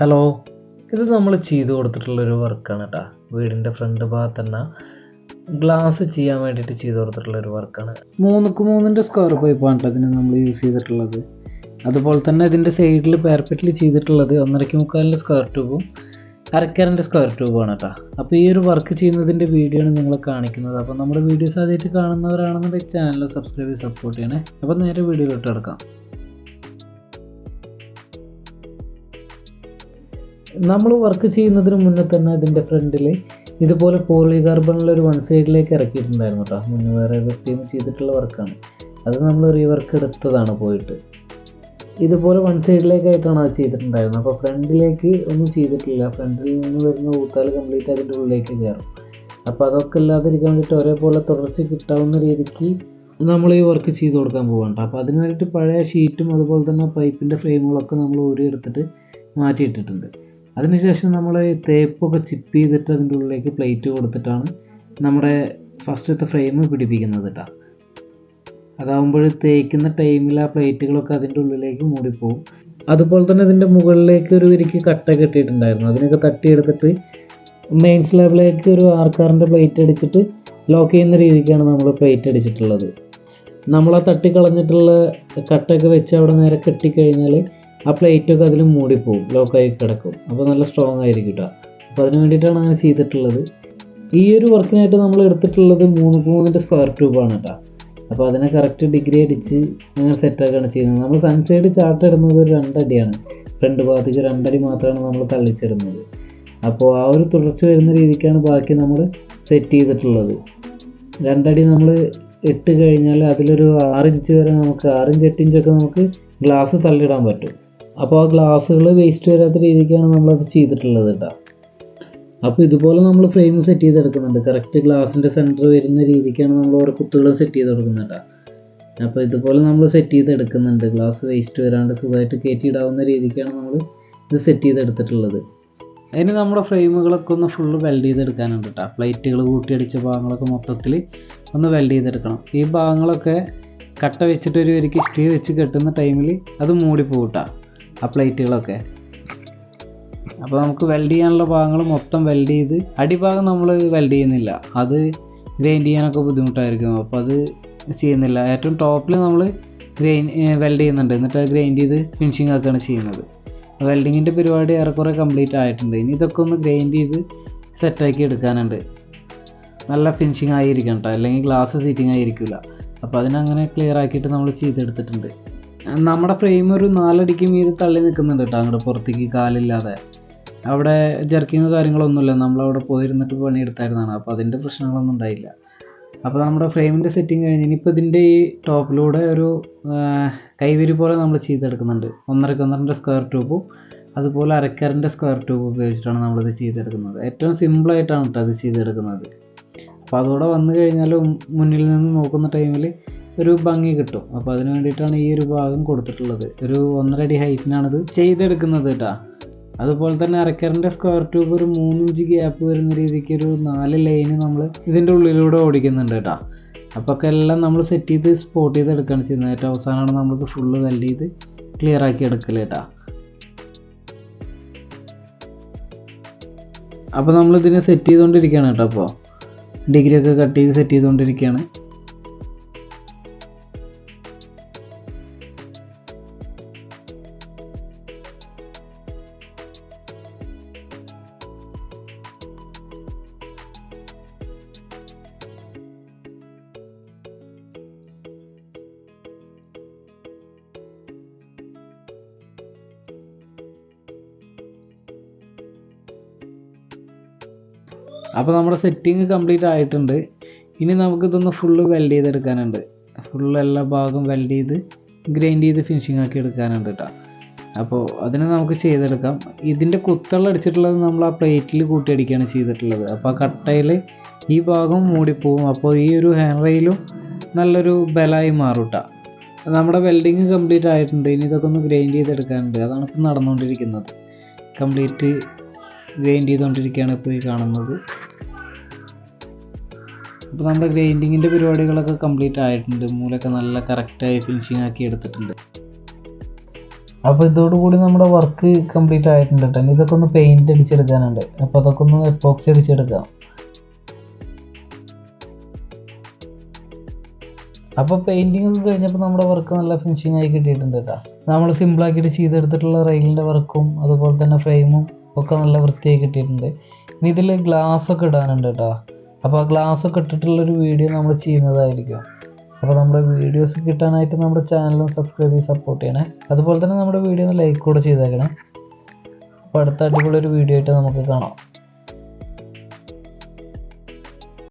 Hello ഇത് നമ്മൾ ചെയ്തു കൊടുത്തിട്ടുള്ളൊരു വർക്കാണ് കേട്ടോ വീടിന്റെ ഫ്രണ്ട് ഭാഗത്ത് തന്നെ ഗ്ലാസ് ചെയ്യാൻ വേണ്ടിയിട്ട് ചെയ്തു കൊടുത്തിട്ടുള്ളൊരു വർക്കാണ്. മൂന്നുക്ക് മൂന്നിന്റെ സ്ക്വയർ പൈപ്പാണ് കേട്ടോ ഇതിന് നമ്മൾ യൂസ് ചെയ്തിട്ടുള്ളത്. അതുപോലെ തന്നെ ഇതിന്റെ സൈഡിൽ പാരപ്പറ്റിൽ ചെയ്തിട്ടുള്ളത് ഒന്നരയ്ക്ക് മുക്കാലിന്റെ സ്ക്വയർ ട്യൂബും അരക്കാരന്റെ സ്ക്വയർ ട്യൂബാണ് കേട്ടോ അപ്പോൾ ഈ ഒരു വർക്ക് ചെയ്യുന്നതിന്റെ വീഡിയോ ആണ് നിങ്ങളെ കാണിക്കുന്നത്. അപ്പോൾ നമ്മുടെ വീഡിയോസ് ആദ്യമായിട്ട് കാണുന്നവരാണെന്നുണ്ടെങ്കിൽ ചാനൽ സബ്സ്ക്രൈബ് ചെയ്ത് സപ്പോർട്ട് ചെയ്യണേ. അപ്പോൾ നേരെ വീഡിയോയിലോട്ട് കിടക്കാം. നമ്മൾ വർക്ക് ചെയ്യുന്നതിന് മുന്നേ തന്നെ അതിന്റെ ഫ്രണ്ടിൽ ഇതുപോലെ പോളി കാർബണിൽ ഒരു വൺ സൈഡിലേക്ക് ഇറക്കിയിട്ടുണ്ടായിരുന്നു കേട്ടോ മുന്നേ വേറെ വ്യക്തിയും ചെയ്തിട്ടുള്ള വർക്കാണ് അത് നമ്മൾ റീവർക്ക് എടുത്തതാണ് പോയിട്ട്. ഇതുപോലെ വൺ സൈഡിലേക്കായിട്ടാണ് അത് ചെയ്തിട്ടുണ്ടായിരുന്നത്. അപ്പോൾ ഫ്രണ്ടിലേക്ക് ഒന്നും ചെയ്തിട്ടില്ല. ഫ്രണ്ടിൽ നിന്ന് വരുന്ന ഊത്താൽ കംപ്ലീറ്റ് അതിന്റെ ഉള്ളിലേക്ക് കയറും. അപ്പോൾ അതൊക്കെ ഇല്ലാതിരിക്കാൻ വേണ്ടിയിട്ട് ഒരേപോലെ തുടർച്ച കിട്ടാവുന്ന രീതിക്ക് നമ്മൾ ഈ വർക്ക് ചെയ്ത് കൊടുക്കാൻ പോകണ്ട അപ്പോൾ അതിന് വേണ്ടിയിട്ട് പഴയ ഷീറ്റും അതുപോലെ തന്നെ പൈപ്പിന്റെ ഫ്രെയിമുകളൊക്കെ നമ്മൾ ഊരിയെടുത്തിട്ട് മാറ്റിയിട്ടിട്ടുണ്ട്. അതിനുശേഷം നമ്മൾ തേപ്പൊക്കെ ചിപ്പ് ചെയ്തിട്ട് അതിന്റെ ഉള്ളിലേക്ക് പ്ലേറ്റ് കൊടുത്തിട്ടാണ് നമ്മുടെ ഫസ്റ്റത്തെ ഫ്രെയിം പിടിപ്പിക്കുന്നത് കേട്ടോ അതാവുമ്പോൾ തേക്കുന്ന ടൈമിൽ ആ പ്ലേറ്റുകളൊക്കെ അതിന്റെ ഉള്ളിലേക്ക് മൂടിപ്പോവും. അതുപോലെ തന്നെ അതിന്റെ മുകളിലേക്ക് ഒരു വിരിക്ക് കട്ട കെട്ടിയിട്ടുണ്ടായിരുന്നു. അതിനൊക്കെ തട്ടിയെടുത്തിട്ട് മെയിൻ സ്ലാബിലേക്ക് ഒരു ആർക്കാറിന്റെ പ്ലേറ്റ് അടിച്ചിട്ട് ലോക്ക് ചെയ്യുന്ന രീതിക്കാണ് നമ്മൾ പ്ലേറ്റ് അടിച്ചിട്ടുള്ളത്. നമ്മൾ ആ തട്ടി കളഞ്ഞിട്ടുള്ള കട്ടൊക്കെ വെച്ച് അവിടെ നേരെ കെട്ടിക്കഴിഞ്ഞാൽ ആ പ്ലേറ്റൊക്കെ അതിൽ മൂടിപ്പോവും ലോക്കായി കിടക്കും. അപ്പോൾ നല്ല സ്ട്രോങ് ആയിരിക്കും കേട്ടോ അപ്പോൾ അതിന് വേണ്ടിയിട്ടാണ് അങ്ങനെ ചെയ്തിട്ടുള്ളത്. ഈ ഒരു വർക്കിനായിട്ട് നമ്മൾ എടുത്തിട്ടുള്ളത് മൂന്ന് മൂന്നിന്റെ സ്ക്വയർ ട്യൂബാണ് കേട്ടോ അപ്പോൾ അതിനെ കറക്റ്റ് ഡിഗ്രി അടിച്ച് അങ്ങനെ സെറ്റാക്കുകയാണ് ചെയ്യുന്നത്. നമ്മൾ സൺസൈഡ് ചാർട്ട് ഇടുന്നത് ഒരു രണ്ടടിയാണ്. ഫ്രണ്ട് ഭാഗത്തേക്ക് രണ്ടടി മാത്രമാണ് നമ്മൾ തള്ളിച്ചിടുന്നത്. അപ്പോൾ ആ ഒരു തുടർച്ച വരുന്ന രീതിക്കാണ് ബാക്കി നമ്മൾ സെറ്റ് ചെയ്തിട്ടുള്ളത്. രണ്ടടി നമ്മൾ ഇട്ട് കഴിഞ്ഞാൽ അതിലൊരു ആറിഞ്ച് വരെ നമുക്ക് ആറിഞ്ച് എട്ടിഞ്ചൊക്കെ നമുക്ക് ഗ്ലാസ് തള്ളിയിടാൻ പറ്റും. അപ്പോൾ ആ ഗ്ലാസ്സുകൾ വേസ്റ്റ് വരാത്ത രീതിക്കാണ് നമ്മളത് ചെയ്തിട്ടുള്ളത് കേട്ടോ അപ്പോൾ ഇതുപോലെ നമ്മൾ ഫ്രെയിം സെറ്റ് ചെയ്തെടുക്കുന്നുണ്ട്. കറക്റ്റ് ഗ്ലാസിന്റെ സെന്റർ വരുന്ന രീതിക്കാണ് നമ്മൾ ഓരോ കുത്തുകളും സെറ്റ് ചെയ്ത് കൊടുക്കുന്നത് കേട്ടോ അപ്പോൾ ഇതുപോലെ നമ്മൾ സെറ്റ് ചെയ്തെടുക്കുന്നുണ്ട്. ഗ്ലാസ് വേസ്റ്റ് വരാണ്ട് സുഖമായിട്ട് കയറ്റിയിടാവുന്ന രീതിക്കാണ് നമ്മൾ ഇത് സെറ്റ് ചെയ്തെടുത്തിട്ടുള്ളത്. അതിന് നമ്മുടെ ഫ്രെയിമുകളൊക്കെ ഒന്ന് ഫുള്ള് വെൽഡ് ചെയ്തെടുക്കാനുണ്ട് കേട്ടോ പ്ലേറ്റുകൾ കൂട്ടിയടിച്ച ഭാഗങ്ങളൊക്കെ മൊത്തത്തിൽ ഒന്ന് വെൽഡ് ചെയ്തെടുക്കണം. ഈ ഭാഗങ്ങളൊക്കെ കട്ട വെച്ചിട്ട് ഒരു വരിക്ക് ഇഷ്ടിക വെച്ച് കെട്ടുന്ന ടൈമിൽ അത് മൂടിപ്പോകട്ടോ കേട്ടോ ആ പ്ലേറ്റുകളൊക്കെ. അപ്പോൾ നമുക്ക് വെൽഡ് ചെയ്യാനുള്ള ഭാഗങ്ങൾ മൊത്തം വെൽഡ് ചെയ്ത് അടിഭാഗം നമ്മൾ വെൽഡ് ചെയ്യുന്നില്ല. അത് ഗ്രൈൻഡ് ചെയ്യാനൊക്കെ ബുദ്ധിമുട്ടായിരിക്കും. അപ്പോൾ അത് ചെയ്യുന്നില്ല. ഏറ്റവും ടോപ്പിൽ നമ്മൾ ഗ്രൈൻ വെൽഡ് ചെയ്യുന്നുണ്ട്. എന്നിട്ട് അത് ഗ്രൈൻഡ് ചെയ്ത് ഫിനിഷിംഗ് ആക്കുകയാണ് ചെയ്യുന്നത്. വെൽഡിങ്ങിന്റെ പരിപാടി ഏറെക്കുറെ കംപ്ലീറ്റ് ആയിട്ടുണ്ട്. ഇനി ഇതൊക്കെ ഒന്ന് ഗ്രൈൻഡ് ചെയ്ത് സെറ്റാക്കി എടുക്കാനുണ്ട്. നല്ല ഫിനിഷിംഗ് ആയിരിക്കണം കേട്ടോ അല്ലെങ്കിൽ ഗ്ലാസ് സീറ്റിംഗ് ആയിരിക്കില്ല അപ്പോൾ അതിനങ്ങനെ ക്ലിയർ ആക്കിയിട്ട് നമ്മൾ ചെയ്തെടുത്തിട്ടുണ്ട്. നമ്മുടെ ഫ്രെയിം ഒരു നാലടിക്ക് മീത് തള്ളി നിൽക്കുന്നുണ്ട് കേട്ടോ അങ്ങോട്ട് പുറത്തേക്ക് കാലില്ലാതെ. അവിടെ ജർക്കിങ് കാര്യങ്ങളൊന്നുമില്ല. നമ്മളവിടെ പോയിരുന്നിട്ട് പണിയെടുത്തായിരുന്നതാണ് അപ്പോൾ അതിന്റെ പ്രശ്നങ്ങളൊന്നും ഉണ്ടായില്ല. അപ്പോൾ നമ്മുടെ ഫ്രെയിമിന്റെ സെറ്റിങ് കഴിഞ്ഞ് ഇനിയിപ്പോൾ ഇതിന്റെ ഈ ടോപ്പിലൂടെ ഒരു കൈവരി പോലെ നമ്മൾ ചെയ്തെടുക്കുന്നുണ്ട്. ഒന്നരക്കൊന്നരന്റെ സ്ക്വയർ ട്യൂബും അതുപോലെ അരക്കരന്റെ സ്ക്വയർ ട്യൂബ് ഉപയോഗിച്ചിട്ടാണ് നമ്മളിത് ചെയ്തെടുക്കുന്നത്. ഏറ്റവും സിമ്പിളായിട്ടാണ് കേട്ടോ അത് ചെയ്തെടുക്കുന്നത്. അപ്പോൾ അതോടെ വന്നു കഴിഞ്ഞാൽ മുന്നിൽ നിന്ന് നോക്കുന്ന ടൈമിൽ ഒരു ഭംഗി കിട്ടും. അപ്പോൾ അതിന് വേണ്ടിയിട്ടാണ് ഈ ഒരു ഭാഗം കൊടുത്തിട്ടുള്ളത്. ഒരു ഒന്നര അടി ഹൈറ്റിനാണിത് ചെയ്തെടുക്കുന്നത് കേട്ടോ അതുപോലെ തന്നെ അരക്കറിന്റെ സ്ക്വയർ ട്യൂബ് ഒരു മൂന്നിഞ്ച് ഗ്യാപ്പ് വരുന്ന രീതിക്ക് ഒരു നാല് ലൈന് നമ്മൾ ഇതിന്റെ ഉള്ളിലൂടെ ഓടിക്കുന്നുണ്ട് കേട്ടോ അപ്പോൾ ഒക്കെ എല്ലാം നമ്മൾ സെറ്റ് ചെയ്ത് സ്പോട്ട് ചെയ്ത് എടുക്കുകയാണ് ചെയ്യുന്നത്. ഏറ്റവും അവസാനമാണ് നമ്മളിത് ഫുള്ള് വെൽഡ് ചെയ്ത് ക്ലിയർ ആക്കി എടുക്കൽ കേട്ടോ അപ്പോൾ നമ്മളിതിനെ സെറ്റ് ചെയ്തുകൊണ്ടിരിക്കുകയാണ് കേട്ടോ അപ്പോൾ ഡിഗ്രി ഒക്കെ കട്ട് ചെയ്ത് സെറ്റ് ചെയ്തുകൊണ്ടിരിക്കുകയാണ് അപ്പോൾ നമ്മുടെ സെറ്റിംഗ് കംപ്ലീറ്റ് ആയിട്ടുണ്ട്. ഇനി നമുക്കിതൊന്ന് ഫുള്ള് വെൽഡ് ചെയ്തെടുക്കാനുണ്ട്. ഫുള്ള് എല്ലാ ഭാഗവും വെൽഡ് ചെയ്ത് ഗ്രൈൻഡ് ചെയ്ത് ഫിനിഷിംഗ് ആക്കി എടുക്കാനുണ്ട് കേട്ടോ അപ്പോൾ അതിനെ നമുക്ക് ചെയ്തെടുക്കാം. ഇതിന്റെ കുത്തള്ള അടിച്ചിട്ടുള്ളത് നമ്മൾ ആ പ്ലേറ്റിൽ കൂട്ടിയടിക്കുകയാണ് ചെയ്തിട്ടുള്ളത്. അപ്പോൾ ആ കട്ടയിൽ ഈ ഭാഗം മൂടിപ്പോവും. അപ്പോൾ ഈ ഒരു ഹാൻഡ് റെയിലും നല്ലൊരു ബലമായി മാറും കേട്ടോ നമ്മുടെ വെൽഡിങ് കംപ്ലീറ്റ് ആയിട്ടുണ്ട്. ഇനി ഇതൊക്കെ ഒന്ന് ഗ്രൈൻഡ് ചെയ്തെടുക്കാനുണ്ട്. അതാണ് ഇപ്പോൾ നടന്നുകൊണ്ടിരിക്കുന്നത്. കംപ്ലീറ്റ് ഗ്രൈൻഡ് ചെയ്തുകൊണ്ടിരിക്കുകയാണ് ഇപ്പോൾ ഈ കാണുന്നത്. അപ്പോൾ നമ്മുടെ ഗ്രൈൻഡിങ്ങിന്റെ പരിപാടികളൊക്കെ കംപ്ലീറ്റ് ആയിട്ടുണ്ട്. മൂലൊക്കെ നല്ല കറക്റ്റായി ഫിനിഷിംഗ് ആക്കി എടുത്തിട്ടുണ്ട്. അപ്പോൾ ഇതോടുകൂടി നമ്മുടെ വർക്ക് കംപ്ലീറ്റ് ആയിട്ടുണ്ട് കേട്ടോ ഇതൊക്കെ ഒന്ന് പെയിന്റ് അടിച്ചെടുക്കാനുണ്ട്. അപ്പോൾ അതൊക്കെ ഒന്ന് എപ്പോക്സി അടിച്ചെടുക്കാം. അപ്പോൾ പെയിന്റിങ് ഒക്കെ കഴിഞ്ഞപ്പോൾ നമ്മുടെ വർക്ക് നല്ല ഫിനിഷിംഗ് ആയി കിട്ടിയിട്ടുണ്ട് കേട്ടോ നമ്മൾ സിമ്പിളാക്കിയിട്ട് ചെയ്തെടുത്തിട്ടുള്ള റെയിലിന്റെ വർക്കും അതുപോലെ തന്നെ ഫ്രെയിമും ഒക്കെ നല്ല വൃത്തിയായി കിട്ടിയിട്ടുണ്ട്. ഇനി ഇതിൽ ഗ്ലാസ് ഒക്കെ ഇടാനുണ്ട് കേട്ടോ അപ്പോൾ ആ ഗ്ലാസ് ഒക്കെ ഇട്ടിട്ടുള്ളൊരു വീഡിയോ നമ്മൾ ചെയ്യുന്നതായിരിക്കും. അപ്പോൾ നമ്മുടെ വീഡിയോസ് കിട്ടാനായിട്ട് നമ്മുടെ ചാനലും സബ്സ്ക്രൈബ് ചെയ്ത് സപ്പോർട്ട് ചെയ്യണേ. അതുപോലെ തന്നെ നമ്മുടെ വീഡിയോ ഒന്ന് ലൈക്ക് കൂടെ ചെയ്തേക്കണേ. അപ്പോൾ അടുത്ത അടിപൊളി ഒരു വീഡിയോ ആയിട്ട് നമുക്ക് കാണാം.